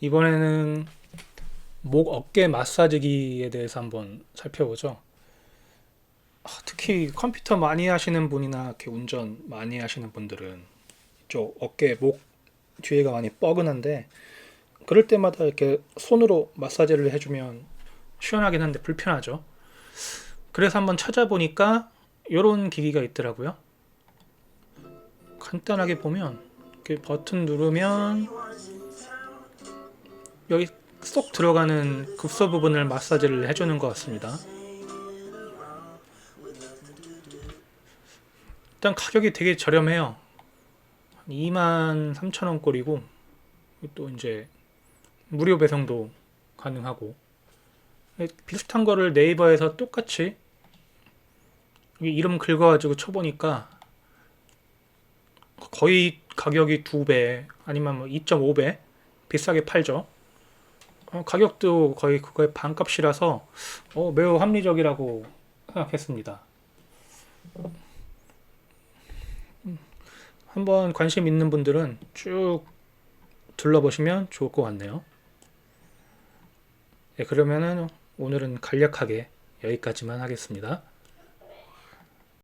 이번에는 목 어깨 마사지기에 대해서 한번 살펴보죠. 아, 특히 컴퓨터 많이 하시는 분이나 이렇게 운전 많이 하시는 분들은 이쪽 어깨 목 뒤에가 많이 뻐근한데 그럴 때마다 이렇게 손으로 마사지를 해주면 시원하긴 한데 불편하죠. 그래서 한번 찾아보니까 이런 기기가 있더라고요. 간단하게 보면 이렇게 버튼 누르면 여기 쏙 들어가는 급소 부분을 마사지를 해주는 것 같습니다. 일단 가격이 되게 저렴해요. 2만 3천 원 꼴이고 또 이제 무료 배송도 가능하고 비슷한 거를 네이버에서 똑같이 이름 긁어가지고 쳐보니까 거의 가격이 두 배 아니면 뭐 2.5배 비싸게 팔죠. 어, 가격도 거의 그거의 반값이라서 어, 매우 합리적이라고 생각했습니다. 음, 한번 관심 있는 분들은 쭉 둘러보시면 좋을 것 같네요. 네, 그러면은 오늘은 간략하게 여기까지만 하겠습니다.